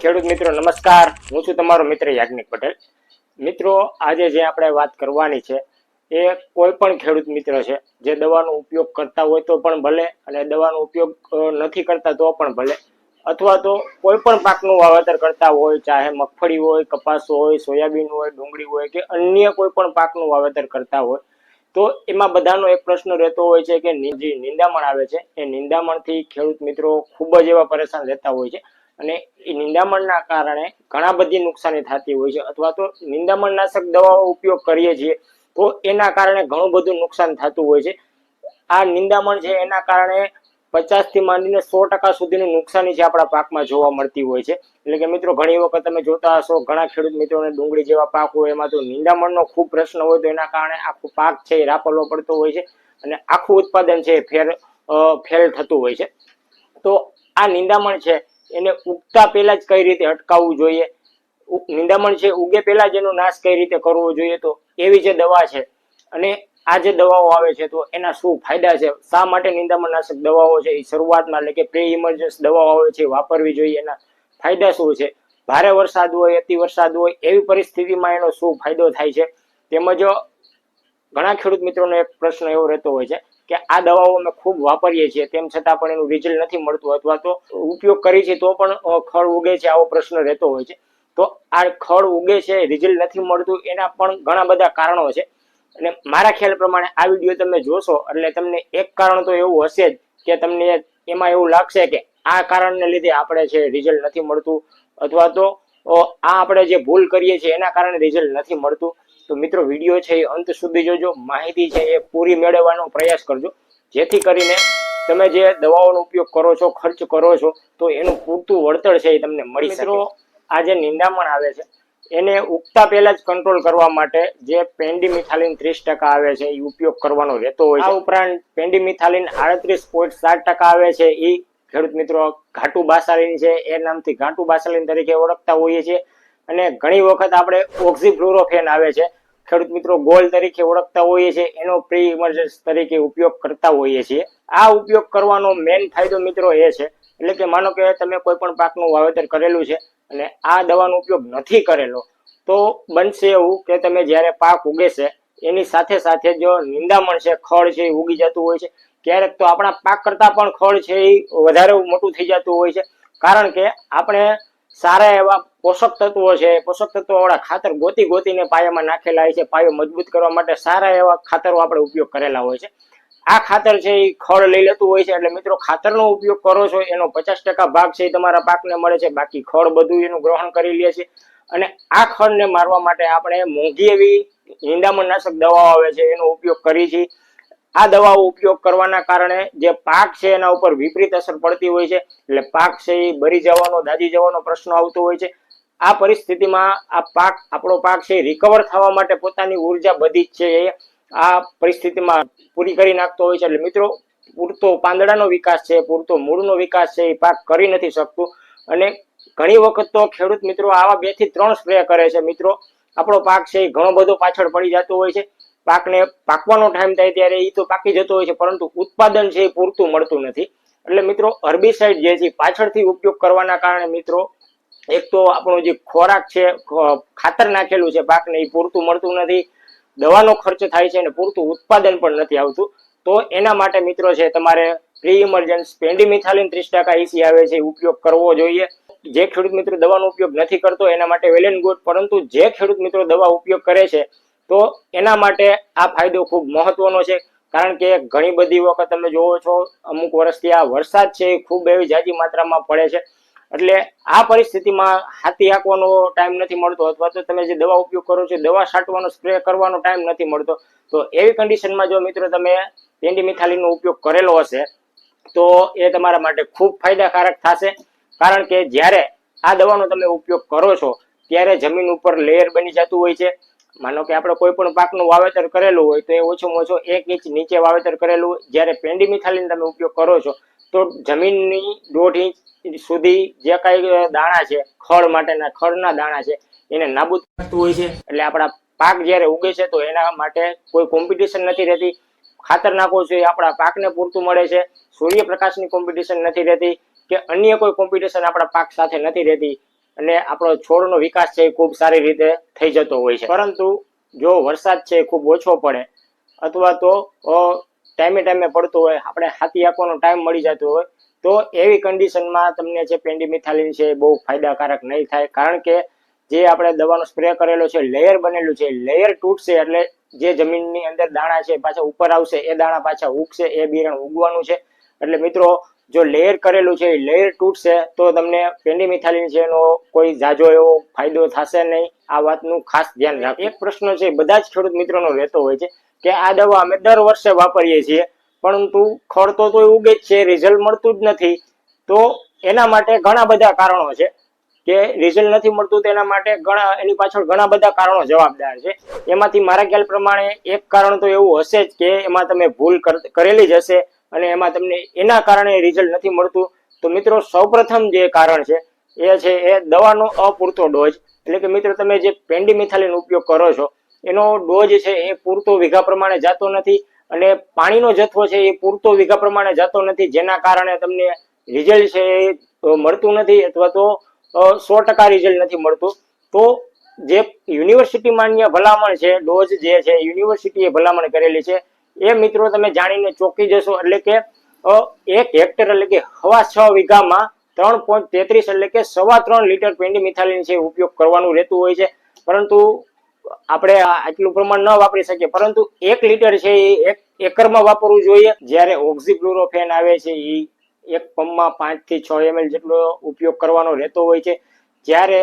ખેડૂત મિત્રો, નમસ્કાર. હું છું તમારો મિત્ર યાજ્ઞિક પટેલ. મિત્રો, આજે જે આપણે વાત કરવાની છે, એ કોઈ પણ ખેડૂત મિત્ર છે, જે દવાનો ઉપયોગ કરતા હોય તો પણ ભલે અને દવાનો ઉપયોગ નથી કરતા તો પણ ભલે. અથવા તો કોઈ પણ પાકનું વાવેતર કરતા હોય, ચાહે મગફળી હોય, કપાસ હોય, સોયાબીન હોય, ડુંગળી હોય કે અન્ય કોઈ પણ પાકનું વાવેતર કરતા હોય, તો એમાં બધાનો એક પ્રશ્ન રહેતો હોય છે કે જે નિંદામણ આવે છે, એ નિંદામણથી ખેડૂત મિત્રો ખૂબ જ એવા પરેશાન રહેતા હોય છે. અને એ નિંદામણના કારણે ઘણા બધી નુકસાની થતી હોય છે. અથવા તો નિંદામણનાશક દવાઓ ઉપયોગ કરીએ છીએ, તો એના કારણે ઘણું બધું નુકસાન થતું હોય છે. આ નિંદામણ છે, એના કારણે પચાસથી માંડીને સો ટકા સુધીની નુકસાની છે આપણા પાકમાં જોવા મળતી હોય છે. એટલે કે મિત્રો, ઘણી વખત તમે જોતા હશો, ઘણા ખેડૂત મિત્રોને ડુંગળી જેવા પાક હોય, એમાં તો નિંદામણનો ખૂબ પ્રશ્ન હોય તો એના કારણે આખું પાક છે એ રાપરવો પડતો હોય છે અને આખું ઉત્પાદન છે એ ફેર ફેલ થતું હોય છે. તો આ નિંદામણ છે એને ઉગતા પહેલા જ કઈ રીતે અટકાવવું જોઈએ? નિંદામણ છે, ઉગે પહેલા જ એનો નાશ કઈ રીતે કરવો જોઈએ? તો એવી જે દવા છે, અને આ જે દવાઓ આવે છે, તો એના શું ફાયદા છે? શા માટે નિંદામણનાશક દવાઓ છે? એ શરૂઆતમાં એટલે કે પ્રી ઇમરજન્સ દવાઓ આવે છે વાપરવી જોઈએ. એના ફાયદા શું છે? ભારે વરસાદ હોય, અતિ વરસાદ હોય, એવી પરિસ્થિતિમાં એનો શું ફાયદો થાય છે? તેમજ ઘણા ખેડૂત મિત્રોનો એક પ્રશ્ન એવો રહેતો હોય છે કે આ દવાઓ અમે ખૂબ વાપરીએ છીએ, તેમ છતાં પણ એનું રિઝલ્ટ નથી મળતું અથવા તો ઉપયોગ કરીએ છીએ તો પણ ખળ ઉગે છે, આવો પ્રશ્ન રહેતો હોય છે. તો આ ખળ ઉગે છે રિઝલ્ટ નથી મળતું, એના પણ ઘણા બધા કારણો છે. અને મારા ખ્યાલ પ્રમાણે આ વીડિયો તમે જોશો, એટલે તમને એક કારણ તો એવું હશે જ કે તમને એમાં એવું લાગશે કે આ કારણને લીધે આપણે છે રિઝલ્ટ નથી મળતું, અથવા તો આ આપણે જે ભૂલ કરીએ છીએ, એના કારણે રિઝલ્ટ નથી મળતું. તો મિત્રો વીડિયો છે એ અંત સુધી જોજો. માહિતી છે એ પૂરી મેળવવાનો પ્રયાસ કરજો. જેથી કરીને તમે જે દવાઓનો ઉપયોગ કરો છો ખર્ચ કરો છો તો એનું પૂરતું વળતર છે એ તમને મળી શકે. આ જે નિંદામણ આવે છે એને ઉગતા પહેલા જ કંટ્રોલ કરવા માટે જે પેન્ડીમિથાલિન ત્રીસ ટકા આવે છે એ ઉપયોગ કરવાનો રહેતો હોય આ ઉપરાંત પેન્ડીમિથાલિન આડત્રીસ પોઈન્ટ સાત ટકા આવે છે એ ખેડૂત મિત્રો ઘાટુ બાસાલિન છે એ નામથી ઘાટુ બાસાલિન તરીકે ઓળખતા હોઈએ છીએ. અને ઘણી વખત આપણે ઓક્ઝીફ્લોરોફેન આવે છે ખેડૂત મિત્રો ગોલ તરીકે ઓળખતા હોઈએ છીએ, એનો પ્રી ઇમરજન્સ તરીકે ઉપયોગ કરતા હોઈએ છીએ. આ ઉપયોગ કરવાનો મેઇન ફાયદો મિત્રો એ છે, એટલે કે માનો કે તમે કોઈ પણ પાકનું વાવેતર કરેલું છે અને આ દવાનો ઉપયોગ નથી કરેલો, તો બનશે એવું કે તમે જ્યારે પાક ઉગે છે એની સાથે સાથે જો નિંદામણ છે ખડ છે એ ઉગી જતું હોય છે, ક્યારેક તો આપણા પાક કરતા પણ ખડ છે એ વધારે મોટું થઈ જતું હોય છે, કારણ કે આપણે સારા એવા પોષક તત્વો છે, પોષક તત્વો વાળા ખાતર ગોતી ગોતીને પાયામાં નાખેલા હોય છે, પાયો મજબૂત કરવા માટે સારા એવા ખાતરો આપણે ઉપયોગ કરેલા હોય છે. આ ખાતર છે એ ખળ લઈ લેતું હોય છે, એટલે મિત્રો ખાતરનો ઉપયોગ કરો છો, એનો પચાસ ટકા ભાગ છે એ તમારા પાકને મળે છે, બાકી ખળ બધું એનું ગ્રહણ કરી લે છે. અને આ ખળને મારવા માટે આપણે મોંઘી એવી નિંદામણનાશક દવાઓ આવે છે, એનો ઉપયોગ કરી છે. આ દવાઓ ઉપયોગ કરવાના કારણે જે પાક છે એના ઉપર વિપરીત અસર પડતી હોય છે, એટલે પાક છે એ બરી જવાનો, દાજી જવાનો પ્રશ્ન આવતો હોય છે. આ પરિસ્થિતિમાં આ પાક, આપણો પાક છે રિકવર થવા માટે પોતાની ઊર્જા બધી જ છે એ આ પરિસ્થિતિમાં પૂરી કરી નાખતો હોય છે. એટલે મિત્રો, પૂરતો પાંદડાનો વિકાસ છે, પૂરતો મૂળનો વિકાસ છે, એ પાક કરી નથી શકતું. અને ઘણી વખત તો ખેડૂત મિત્રો આવા બેથી ત્રણ સ્પ્રે કરે છે. મિત્રો, આપણો પાક છે એ ઘણો બધો પાછળ પડી જતો હોય છે. પાકને પાકવાનો ટાઈમ થાય ત્યારે એ તો પાકી જતો હોય છે, પરંતુ ઉત્પાદન છે એ પૂરતું મળતું નથી. એટલે મિત્રો હર્બિસાઇડ જે છે પાછળથી ઉપયોગ કરવાના કારણે મિત્રો એક તો આપણો જે ખોરાક છે ખાતર નાખેલું છે, પાકને એ પૂરતું મળતું નથી. દવાનો ખર્ચ થાય છે અને પૂરતું ઉત્પાદન પણ નથી આવતું. તો એના માટે મિત્રો છે, તમારે પ્રી ઇમરજન્સ પેન્ડીમિથાલિન ત્રીસ ટકા ઈસી આવે છે ઉપયોગ કરવો જોઈએ. જે ખેડૂત મિત્રો દવાનો ઉપયોગ નથી કરતો, એના માટે વેલ એન્ડ ગુડ પરંતુ જે ખેડૂત મિત્રો દવા ઉપયોગ કરે છે, તો એના માટે આ ફાયદો ખૂબ મહત્વનો છે. કારણ કે ઘણી બધી વખત તમે જોવો છો, અમુક વર્ષથી આ વરસાદ છે, એ ખૂબ એવી જાજી માત્રામાં પડે છે. એટલે આ પરિસ્થિતિમાં હાથી હાંકવાનો ટાઈમ નથી મળતો અથવા તો તમે જે દવા ઉપયોગ કરો છો, દવા છાંટવાનો સ્પ્રે કરવાનો ટાઈમ નથી મળતો. તો એવી કન્ડિશનમાં જો મિત્રો તમે પેન્ડીમિથાલીનો ઉપયોગ કરેલો હશે, તો એ તમારા માટે ખૂબ ફાયદાકારક થશે. કારણ કે જ્યારે આ દવાનો તમે ઉપયોગ કરો છો, ત્યારે જમીન ઉપર લેયર બની જતું હોય છે. માનો કે આપણે કોઈ પણ પાકનું વાવેતર કરેલું હોય તો એ ઓછામાં ઓછો એક ઇંચ નીચે વાવેતર કરેલું જ્યારે પેન્ડીમિથાલીન તમે ઉપયોગ કરો છો તો જમીનની દોઢ ઇંચ સુધી જે કાંઈ દાણા છે ખળ માટેના ખળના દાણા છે, એને નાબૂદ કરતું હોય છે. એટલે આપણા પાક જ્યારે ઉગે છે તો એના માટે કોઈ કોમ્પિટિશન નથી રહેતી. ખાતર નાખો છો એ આપણા પાકને પૂરતું મળે છે. સૂર્યપ્રકાશની કોમ્પિટિશન નથી રહેતી કે અન્ય કોઈ કોમ્પિટિશન આપણા પાક સાથે નથી રહેતી. અને આપણો છોડનો વિકાસ છે એ ખૂબ સારી રીતે થઈ જતો હોય છે. પરંતુ જો વરસાદ છે એ ખૂબ ઓછો પડે અથવા તો ટાઈમે ટાઈમે પડતો હોય, આપણે હાથી આપવાનો ટાઈમ મળી જતો હોય, તો એવી કન્ડિશનમાં તમને જે પેન્ડીમિથાલિન છે એ બહુ ફાયદાકારક નહીં થાય. કારણ કે જે આપણે દવાનો સ્પ્રે કરેલો છે લેયર બનેલું છે લેયર તૂટશે એટલે જે જમીનની અંદર દાણા છે પાછા ઉપર આવશે, એ દાણા પાછા ઉગશે, એ બિયારણ ઉગવાનું છે. એટલે મિત્રો, જો લેયર કરેલું છે, એ લેયર તૂટશે, તો તમને પેન્ડીમિથાલિન છે એનો કોઈ જાજો એવો ફાયદો થશે નહીં. આ વાતનું ખાસ ધ્યાન રાખો એક પ્રશ્ન છે, બધા જ ખેડૂત મિત્રોનો રહેતો હોય છે કે આ દવા અમે દર વર્ષે વાપરીએ છીએ, પરંતુ ખડતો તો ઉગે જ છે રિઝલ્ટ મળતું જ નથી. તો એના માટે ઘણા બધા કારણો છે. કે રિઝલ્ટ નથી મળતું તેના માટે ઘણા, એની પાછળ ઘણા બધા કારણો જવાબદાર છે. એમાંથી મારા ખ્યાલ પ્રમાણે એક કારણ તો એવું હશે જ કે એમાં તમે ભૂલ કર- કરેલી જ હશે અને એમાં તમને એના કારણે રિઝલ્ટ નથી મળતું. તો મિત્રો, સૌપ્રથમ જે કારણ છે, એ છે એ દવાનો અપૂરતો ડોઝ એટલે કે મિત્રો, તમે જે પેન્ડીમિથાલિન ઉપયોગ કરો છો એનો ડોઝ છે એ પૂરતો વીઘા પ્રમાણે જતો નથી અને પાણીનો જથ્થો છે એ પૂરતો વીઘા પ્રમાણે જતો નથી. જેના કારણે તમને રિઝલ્ટ છે એ મળતું નથી અથવા તો સો ટકા રિઝલ્ટ નથી મળતું. તો જે યુનિવર્સિટી માન્ય ભલામણ છે, ડોઝ જે છે યુનિવર્સિટીએ ભલામણ કરેલી છે. એ મિત્રો તમે જાણીને ચોંકી જશો. એટલે કે એક હેક્ટર એટલે કે હવા છ વીઘામાં ત્રણ પોઈન્ટ તેત્રીસ એટલે કે સવા ત્રણ લીટર પેન્ડીમિથાલિન છે ઉપયોગ કરવાનું રહેતું હોય છે. પરંતુ આપણે આટલું પ્રમાણ ન વાપરી શકીએ. પરંતુ એક લીટર છે એ એક એકરમાં વાપરવું જોઈએ. જ્યારે ઓક્ઝીક્લોરોફેન આવે છે એ એક પંપમાં પાંચથી છ એમએલ જેટલો ઉપયોગ કરવાનો રહેતો હોય છે. જ્યારે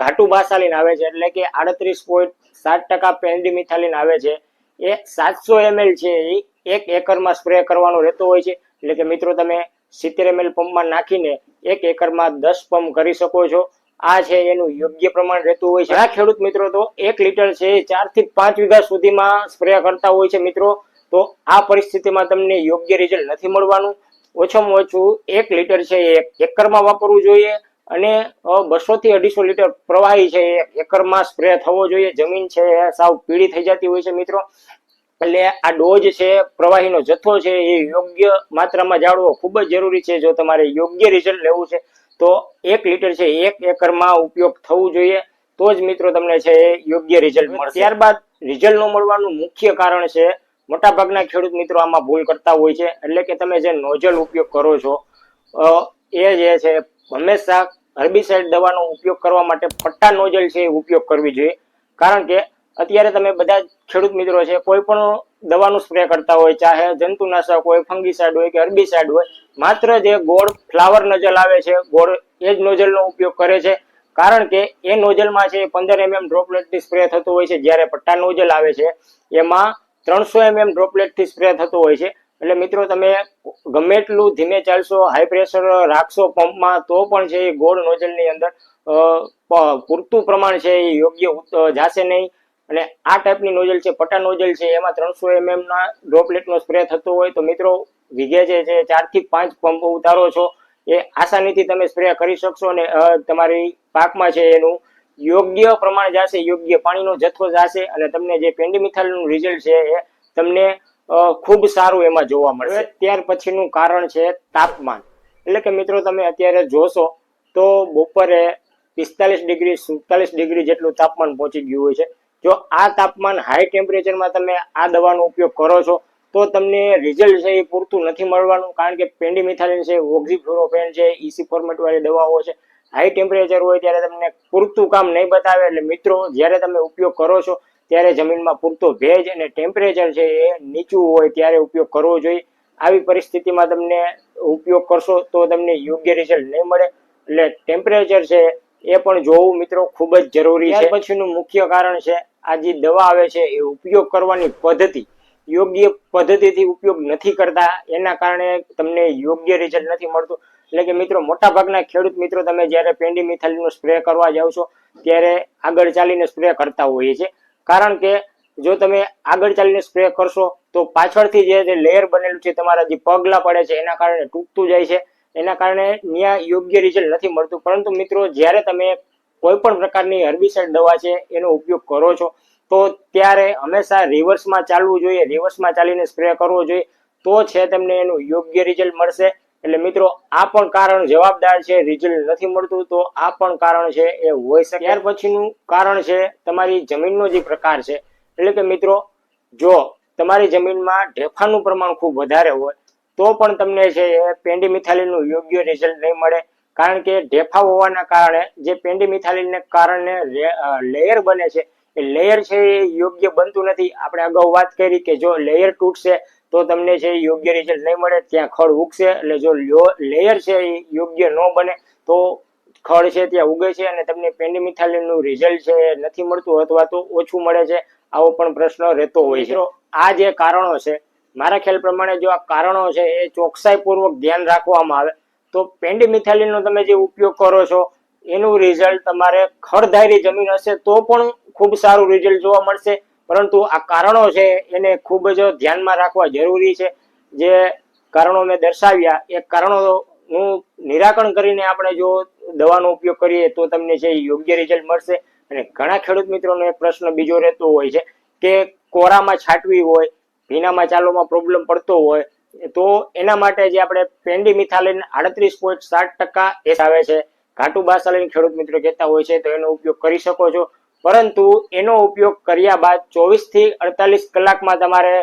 ઘાટું બાસાલીન આવે છે, એટલે કે આડત્રીસ પોઈન્ટ સાત ટકા પેન્ડીમિથાલિન આવે છે, એ સાતસો એમએલ છે, એ એક એકરમાં સ્પ્રે કરવાનો રહેતો હોય છે. એટલે કે મિત્રો, તમે સિત્તેર એમએલ પંપમાં નાખીને એક એકરમાં દસ પંપ કરી શકો છો. આ છે એનું યોગ્ય પ્રમાણ રહેતું હોય છે. ઘણા ખેડૂત મિત્રો, તો એક લીટર છે ચારથી પાંચ વીઘા સુધીમાં સ્પ્રે કરતા હોય છે મિત્રો. તો આ પરિસ્થિતિમાં તમને યોગ્ય રિઝલ્ટ નથી મળવાનું. ઓછામાં ઓછું એક લીટર છે એ એકરમાં વાપરવું જોઈએ અને બસો થી અઢીસો લીટર પ્રવાહી છે એ એકરમાં સ્પ્રે થવો જોઈએ. જમીન છે સાવ પીળી થઈ જતી હોય છે મિત્રો. એટલે આ ડોઝ છે, પ્રવાહીનો જથ્થો છે એ યોગ્ય માત્રામાં જાળવો ખૂબ જ જરૂરી છે જો તમારે યોગ્ય રિઝલ્ટ લેવું છે. તો એક લીટર છે, એક એકરમાં ઉપયોગ થવું જોઈએ. તો જ મિત્રો તમને છે, એ યોગ્ય રિઝલ્ટ મળશે. ત્યારબાદ રિઝલ્ટ ન મળવાનું મુખ્ય કારણ છે, મોટાભાગના ખેડૂત મિત્રો આમાં ભૂલ કરતા હોય છે. એટલે કે તમે જે નોઝલ ઉપયોગ કરો છો એ જે છે, હંમેશા હર્બિસાઇડ દવાનો ઉપયોગ કરવા માટે પટ્ટા નોઝલ છે, એ ઉપયોગ કરવી જોઈએ. કારણ કે અત્યારે તમે બધા ખેડૂત મિત્રો છે, કોઈ પણ દવાનું સ્પ્રે કરતા હોય, ચાહે જંતુનાશક હોય ફંગીસાઇડ હોય કે હર્બિસાઇડ હોય માત્ર જે ગોળ ફ્લાવર નોઝલ આવે છે, ગોળ એ જ નોઝલનો ઉપયોગ કરે છે. કારણ કે એ નોઝલમાં છે પંદર એમએમ ડ્રોપલેટથી સ્પ્રે થતું હોય છે. જ્યારે પટ્ટા નોઝલ આવે છે, એમાં ત્રણસો એમએમ ડ્રોપલેટથી સ્પ્રે થતું હોય છે. એટલે મિત્રો તમે ગમે એટલું ધીમે ચાલશો હાઈ પ્રેશર રાખશો પંપમાં તો પણ છે એ ગોળ નોઝલની અંદર પૂરતું પ્રમાણ છે એ યોગ્ય જાશે નહીં. અને આ ટાઈપની નોઝલ છે, પટ્ટા નોઝલ છે, એમાં ત્રણસો એમએમ ના ડ્રોપલેટનો સ્પ્રે થતો હોય તો મિત્રો વીઘે જે છે ચારથી પાંચ પંપ ઉતારો છો, એ આસાનીથી તમે સ્પ્રે કરી શકશો અને તમારી પાકમાં છે એનું યોગ્ય પ્રમાણ જશે, યોગ્ય પાણીનો જથ્થો જશે અને તમને જે પેન્ડીમિથાલનું રિઝલ્ટ છે એ તમને ખૂબ સારું એમાં જોવા મળશે. ત્યાર પછીનું કારણ છે તાપમાન. એટલે કે મિત્રો તમે અત્યારે જોશો તો બપોરે પિસ્તાલીસ ડિગ્રી, સુડતાલીસ ડિગ્રી જેટલું તાપમાન પહોંચી ગયું હોય છે. જો આ તાપમાન હાઈ ટેમ્પરેચરમાં તમે આ દવાનો ઉપયોગ કરો છો તો તમને રિઝલ્ટ છે એ પૂરતું નથી મળવાનું કારણ કે પેન્ડીમિથાલિન છે ઓક્ઝીફ્લોરોફેન છે ઇસી ફોર્મેટ વાળી દવાઓ છે. હાઈ ટેમ્પરેચર હોય ત્યારે તમને પૂરતું કામ નહીં બતાવે. એટલે મિત્રો જ્યારે તમે ઉપયોગ કરો છો ત્યારે જમીનમાં પૂરતો ભેજ અને ટેમ્પરેચર છે એ નીચું હોય ત્યારે ઉપયોગ કરવો જોઈએ. આવી પરિસ્થિતિમાં તમને ઉપયોગ કરશો તો તમને યોગ્ય રિઝલ્ટ નહીં મળે. એટલે ટેમ્પરેચર છે એ પણ જોવું મિત્રો ખૂબ જ જરૂરી છે. પછીનું મુખ્ય કારણ છે આ જે દવા આવે છે એ ઉપયોગ કરવાની પદ્ધતિ. યોગ્ય પદ્ધતિથી ઉપયોગ નથી કરતા. એના કારણે તમને યોગ્ય રિઝલ્ટ નથી મળતું. એટલે કે મિત્રો મોટા ભાગના ખેડૂત મિત્રો તમે જ્યારે પેન્ડીમિથાલિનનો સ્પ્રે કરવા જાઓ છો, ત્યારે આગળ ચાલીને સ્પ્રે કરતા હોઈએ છે કારણ કે જો તમે આગળ ચાલીને સ્પ્રે કરશો, તો પાછળથી જે લેયર બનેલું છે, તમારા જે પગલા પડે છે, એના કારણે તૂટતું જાય છે. એના કારણે ત્યાં યોગ્ય રિઝલ્ટ નથી મળતું. પરંતુ મિત્રો, જ્યારે તમે કોઈ પણ પ્રકારની હર્બિસાઇડ દવા છે, એનો ઉપયોગ કરો છો તો ત્યારે હંમેશા રિવર્સમાં ચાલવું જોઈએ રિવર્સમાં ચાલીને સ્પ્રે કરવો જોઈએ, તો છે તમને એનું યોગ્ય રિઝલ્ટ મળશે. એટલે મિત્રો, આ પણ કારણ જવાબદાર છે રિઝલ્ટ નથી મળતું, તો આ પણ કારણ છે, એ હોઈ શકે. ત્યાર પછીનું કારણ છે, તમારી જમીનનો જે પ્રકાર છે. એટલે કે મિત્રો, જો તમારી જમીનમાં ઢેફાનું પ્રમાણ ખૂબ વધારે હોય, તો પણ તમને છે, એ પેન્ડીમિથાલિનનું યોગ્ય રિઝલ્ટ નહીં મળે. કારણ કે ઢેફા હોવાના કારણે, જે પેન્ડીમિથાલિનને કારણે લેયર બને છે લેયર છે એ યોગ્ય બનતું નથી. આપણે અગાઉ વાત કરી કે જો લેયર તૂટશે, તો તમને છે યોગ્ય રિઝલ્ટ નહીં મળે. ત્યાં ખડ ઉગશે, એટલે જો લેયર છે એ યોગ્ય ન બને, તો ખડ છે ત્યાં ઉગે છે અને તમને પેન્ડીમિથાલિનનું રિઝલ્ટ છે નથી મળતું અથવા તો ઓછું મળે છે. આવો પણ પ્રશ્ન રહેતો હોય છે. આ જે કારણો છે, મારા ખ્યાલ પ્રમાણે જો આ કારણો છે એ ચોકસાઈપૂર્વક ધ્યાન રાખવામાં આવે, તો પેન્ડીમિથાલિનનો તમે જે ઉપયોગ કરો છો, એનું રિઝલ્ટ તમારે ખડધારી જમીન હશે તો પણ ખૂબ સારું રિઝલ્ટ જોવા મળશે. પરંતુ આ કારણો છે એને ખૂબ જ ધ્યાનમાં રાખવા જરૂરી છે. જે કારણો મેં દર્શાવ્યા, એ કારણોનું નિરાકરણ કરીને આપણે જો દવાનો ઉપયોગ કરીએ તો તમને છે યોગ્ય રિઝલ્ટ મળશે. અને ઘણા ખેડૂત મિત્રોનો એક પ્રશ્ન બીજો રહેતો હોય છે કે કોરામાં છાંટવી હોય, ભીનામાં ચાલોમાં પ્રોબ્લેમ પડતો હોય, તો એના માટે જે આપણે પેન્ડીમિથાલિન આડત્રીસ પોઈન્ટ સાત ટકા એસ આવે છે. ઘાટુ બાસાલિન ખેડૂત મિત્રો કહેતા હોય છે, તો એનો ઉપયોગ કરી શકો છો. પરંતુ એનો ઉપયોગ કર્યા બાદ ચોવીસથી અડતાલીસ કલાકમાં તમારે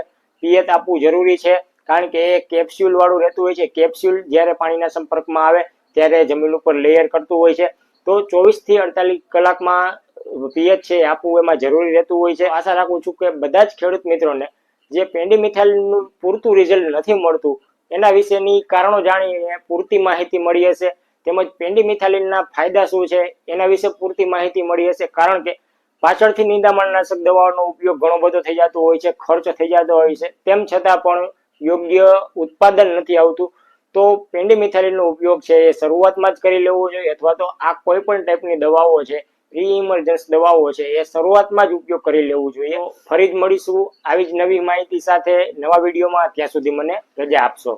પિયત આપવું જરૂરી છે. કારણ કે એ કેપ્સ્યુલ વાળું રહેતું હોય છે. કેપ્સ્યુલ જ્યારે પાણીના સંપર્કમાં આવે ત્યારે જમીન ઉપર લેયર કરતું હોય છે. તો ચોવીસથી અડતાલીસ કલાકમાં પિયત છે આપવું એમાં જરૂરી રહેતું હોય છે. આશા રાખું છું કે બધા જ ખેડૂત મિત્રોને જે પેન્ડીમિથાઇલનું પૂરતું રિઝલ્ટ નથી મળતું, એના વિશેની કારણો જાણીને પૂરતી માહિતી મળી હશે. તેમજ પેન્ડીમિથાલિનના ફાયદા શું છે, એના વિશે પૂરતી માહિતી મળી હશે. કારણ કે પાછળથી નિંદામણનાશક દવાઓનો ઉપયોગ ઘણો બધો થઈ જતો હોય છે, ખર્ચ થઈ જતો હોય છે. તેમ છતાં પણ યોગ્ય ઉત્પાદન નથી આવતું. તો પેન્ડીમિથાલિનનો ઉપયોગ છે એ શરૂઆતમાં જ કરી લેવો જોઈએ અથવા તો આ કોઈ પણ ટાઈપની દવાઓ છે પ્રી ઇમરજન્સ દવાઓ છે, એ શરૂઆતમાં જ ઉપયોગ કરી લેવું જોઈએ. ફરી જ મળીશું આવી જ નવી માહિતી સાથે નવા વિડીયોમાં. ત્યાં સુધી મને રજા આપશો.